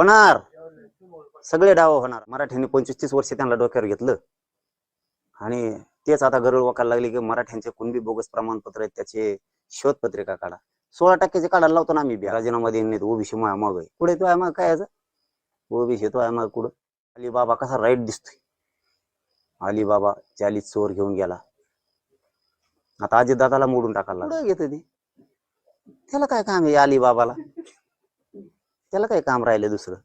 होणार. सगळे डाव होणार. मराठ्यांनी पंचवीस तीस वर्ष त्यांना डोक्यावर घेतलं. आणि तेच आता गरळ वाकायला लागले की मराठ्यांचे कुणबी बोगस प्रमाणपत्र आहेत त्याचे शोध पत्रिका काढा. सोळा टक्क्याचे काढायला लावतो ना आम्ही. बी. राजीनामा देणे ओबीसी माग माग आहे. पुढे तो आहे मग काय ओबीसी तो आहे मग कुठं? अलिबाबा कसा राईट दिसतोय. अलिबाबा चालीस चोर घेऊन गेला. आता आजी दादाला मोडून टाकायला पुढे घेत ते? त्याला काय काम आहे अलिबाबाला? त्याला काय काम राहिले दुसरं.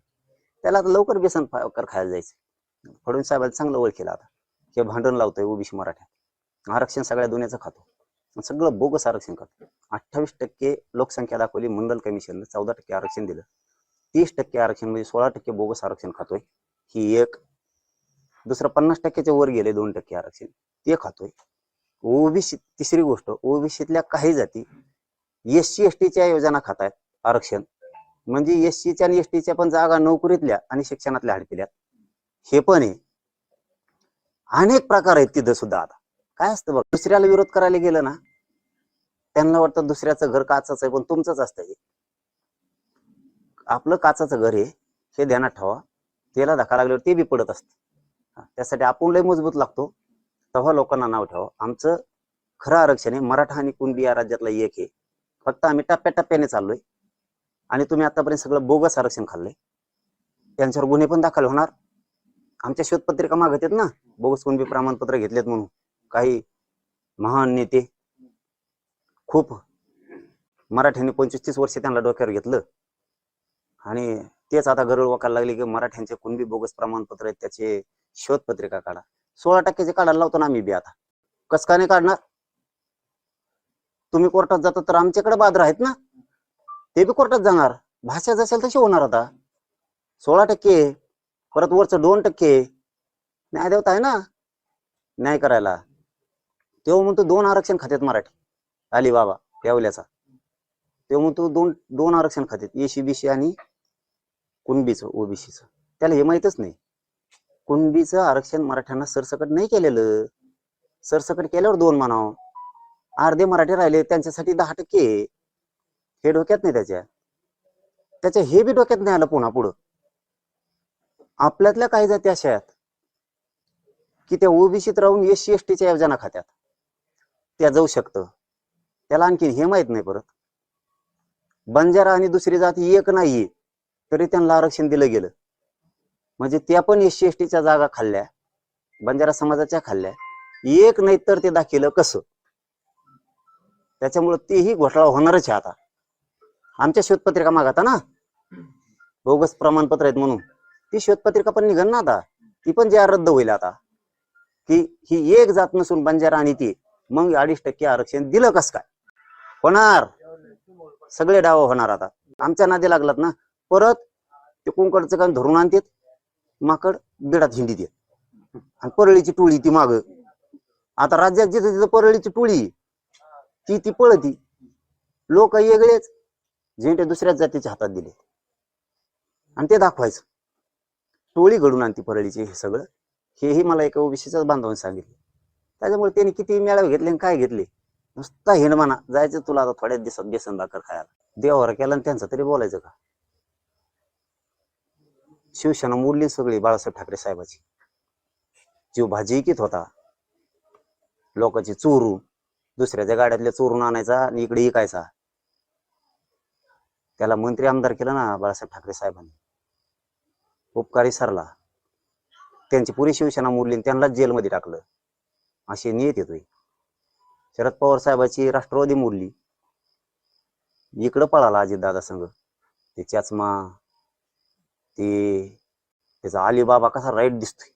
त्याला आता लवकर बेसन कर खायला जायचं फडणवीस साहेबांना चांगलं ओळखीला आता. हे भांडण लावतोय ओबीसी मराठ्या आरक्षण सगळ्या दुनियाचं खातो. सगळं बोगस आरक्षण खातो अठ्ठावीस टक्के लोकसंख्या दाखवली मंडल कमिशननं चौदा टक्के आरक्षण दिलं. तीस टक्के आरक्षण म्हणजे सोळा टक्के बोगस आरक्षण खातोय. ही एक. दुसरं पन्नास टक्क्याच्या वर गेले दोन टक्के आरक्षण. ते खातोय. ओबीसी तिसरी गोष्ट ओबीसीतल्या काही जाती एस सी एस टीच्या योजना खातायत आरक्षण. म्हणजे एस सीच्या आणि एस टीच्या पण जागा नोकरीतल्या आणि शिक्षणातल्या हडपिल्या हे पण आहे. अनेक प्रकार आहेत तिथं सुद्धा आता. काय असतं बघ दुसऱ्याला विरोध करायला गेलं ना त्यांना वाटतं दुसऱ्याचं घर काचाच आहे पण तुमचंच असतं हे. आपलं काचाचं घर आहे हे ध्यानात ठेवा. त्याला धक्का लागल्यावर ते बी पडत असतं. त्यासाठी आपण लय मजबूत लागतो. तेव्हा लोकांना नाव ठेवा. आमचं खरं आरक्षण आहे मराठा आणि कुणबी या राज्यातला एक आहे. फक्त आम्ही टप्प्याटप्प्याने चाललोय. आणि तुम्ही आतापर्यंत सगळं बोगस आरक्षण खाल्ले त्यांच्यावर गुन्हे पण दाखल होणार. आमच्या शोधपत्रिका मागत आहेत ना. बोगस कुणबी प्रमाणपत्र घेतलेत म्हणून. काही महान नेते. खूप मराठ्यांनी पंचवीस तीस वर्ष त्यांना डोक्यावर घेतलं. आणि तेच आता गरळ वाकायला लागले की मराठ्यांचे कुणबी बोगस प्रमाणपत्र आहेत त्याचे शोधपत्रिका काढा. सोळा टक्क्याचे काढायला लावतो ना आम्ही बी आता. कस का नाही काढणार? तुम्ही कोर्टात जाता तर आमच्याकडे बादर आहेत ना. ते बी कोर्टात जाणार. भाषा जसेल तशी होणार आता. सोळा टक्के परत वरचं दोन टक्के. न्याय देवता आहे ना? न्याय करायला. तेव्हा म्हणतो दोन आरक्षण खात्यात मराठी. आली बाबा यावल्याचा. तेव्हा म्हणतो दोन दोन आरक्षण खात्यात. एसी बीसी आणि कुणबीचं ओबीसीचं त्याला हे माहीतच नाही. कुणबीचं आरक्षण मराठ्यांना सरसकट नाही केलेलं. सरसकट केल्यावर दोन म्हणावं. अर्धे मराठी राहिले त्यांच्यासाठी दहा टक्के. हे डोक्यात नाही त्याच्या. त्याच्या हे बी डोक्यात नाही आलं पुन्हा पुढं. आपल्यातल्या काही जाती अशा आहेत की त्या ओबीसीत राहून एस सी एस टीच्या योजना खात्यात. त्या जाऊ शकतं. त्याला आणखीन हे माहीत नाही परत. बंजारा आणि दुसरी जाती एक नाहीये तरी त्यांना आरक्षण दिलं गेलं. म्हणजे त्या पण एस सी एस टीच्या जागा खाल्ल्या. बंजारा समाजाच्या खाल्ल्या. एक नाही तर ते दाखिलं कसं? त्याच्यामुळे तेही घोटाळा होणारच आहे आता. आमच्या शोधपत्रिका मागता ना? बोगस प्रमाणपत्र आहेत म्हणून. ती शोधपत्रिका पण निघन ना आता? ती पण ज्या रद्द होईल आता. की ही एक जात नसून बंजारा आणि ती. मग अडीच टक्के आरक्षण दिलं कस काय? होणार. सगळे डाव होणार आता. आमच्या नादी लागलात ना? परत ते कुंकडचं काम धरून आणतात. माकड बिडात हिंडी देत आणि परळीची टोळी ती माग. आता राज्यात जिथं तिथं परळीची टोळी ती ती पळती. लोक वेगळेच झेंडे दुसऱ्याच जातीच्या हातात दिले. आणि ते दाखवायचं. टोळी घडून आणती परळीची हे सगळं. हेही मला एका ओबीसीच्याच बांधवाने सांगितलं. त्याच्यामुळे त्यांनी किती मेळावे घेतले आणि काय घेतले? नुसता हिण म्हणा जायचं तुला आता थोड्याच दिवसात बेसन भाकर खायला. देवावर केला आणि त्यांचं तरी बोलायचं का? शिवसेना मोडली सगळी बाळासाहेब ठाकरे साहेबाची. जीव भाजी कित होता. लोकांची चोरून दुसऱ्याच्या गाड्यातल्या चोरून आणायचा आणि इकडे इकायचा त्याला मंत्री आमदार केलं ना बाळासाहेब ठाकरे साहेबांनी. उपकारी सरला. त्यांची पुरी शिवसेना मोडली आणि त्यांनाच जेलमध्ये टाकलं. अशी नियत येतोय. शरद पवार साहेबाची राष्ट्रवादी मोडली. इकडं पळाला अजितदादा संघ. ते चचमा ते त्याचा अलिबाबा कसा राईट दिसतोय.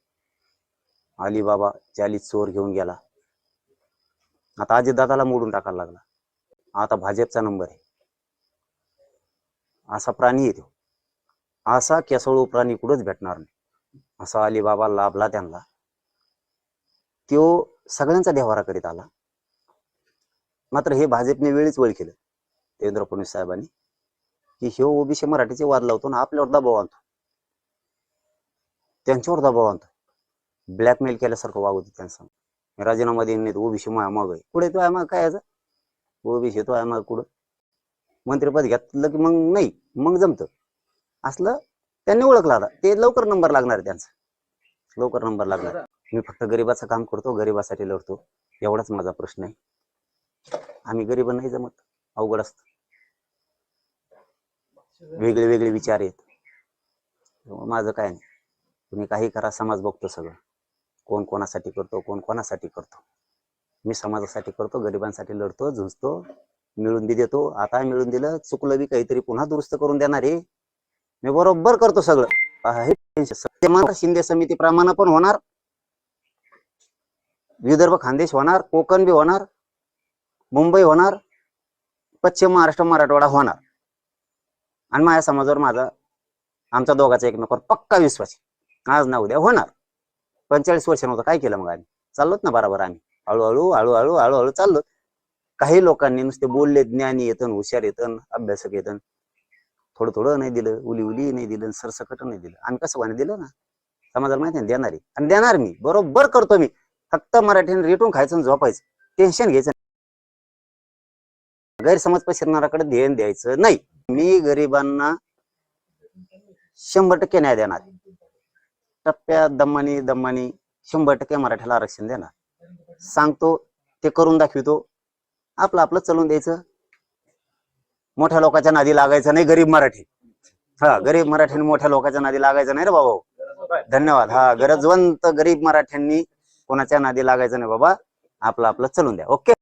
अलीबाबा चालीस चोर घेऊन गेला. आता अजितदादाला मोडून टाकायला लागला. आता भाजपचा नंबर आहे. असा प्राणी येतो असा केसळू प्राणी कुठंच भेटणार नाही. असा अलिबाबा लाभला त्यांना. तो सगळ्यांचा देवारा करीत आला. मात्र हे भाजपने वेळीच वळ केलं. देवेंद्र फडणवीस साहेबांनी. की हे ओबीसी मराठीचे वाद लावतो ना आपल्यावर दबाव आणतो. त्यांच्यावर दबाव आणतो. ब्लॅकमेल केल्यासारखं वागवतो त्यांचा. राजीनामा देईन ओबीसी माया मग आहे पुढे तो? आहे मग काय याचा? ओबीसी तो? आहे मग कुठं? मंत्रिपद घेतलं की मग नाही मग जमतं. असलं त्यांनी ओळखला आता. ते लवकर नंबर लागणार त्यांचा. लवकर नंबर लागणार. मी फक्त गरीबाचं काम करतो गरीबासाठी लढतो. एवढाच माझा प्रश्न आहे. आम्ही गरीब नाही जमत. अवघड असत. वेगळे वेगळे विचार आहेत. माझं काय नाही. तुम्ही काही करा समाज बघतो सगळं. कोण कोणासाठी करतो कोण कोणासाठी करतो. मी समाजासाठी करतो गरिबांसाठी लढतो झुंजतो. मिळून बी देतो. आता मिळून दिलं चुकलं बी काहीतरी पुन्हा दुरुस्त करून देणार आहे. मी बरोबर करतो सगळं. सत्यमान शिंदे समिती प्रमाणे पण होणार. विदर्भ खानदेश होणार कोकण बी होणार मुंबई होणार पश्चिम महाराष्ट्र मराठवाडा होणार. आणि माझ्या समाजावर माझा आमच्या दोघाचा एकमेकावर पक्का विश्वास आहे. आज ना उद्या होणार. पंचेचाळीस वर्ष नव्हतं. काय केलं मग आम्ही? चाललोत ना बरोबर आम्ही. हळूहळू हळूहळू हळूहळू चाललो काही लोकांनी नुसते बोलले ज्ञानी येतन हुशार येतन अभ्यासक येतन. थोडं थोडं नाही दिलं उली उली नाही दिलं सरसकट नाही दिलं. आणि कसं वाणी दिलं ना? समाजाला माहिती ना, देणार. आणि देणार मी. बरोबर करतो मी. फक्त मराठीने रेटून खायचं झोपायचं. टेन्शन घ्यायचं गैरसमज पसरणाऱ्याकडे ध्यान द्यायचं नाही. मी गरिबांना शंभर टक्के न्याय देणार. टप्प्यात दम्मानी दम्मानी शंभर टक्के मराठ्याला आरक्षण देणार. सांगतो ते करून दाखवितो. आपलं आपलं चलून द्यायचं. मोठ्या लोकांच्या नादी लागायचं नाही गरीब मराठी. हा गरीब मराठ्यांनी मोठ्या लोकांच्या नादी लागायचं नाही रे बाबा. धन्यवाद. हा गरजवंत गरीब मराठ्यांनी कोणाच्या नादी लागायचं नाही बाबा. आपलं आपलं चलून द्या. ओके?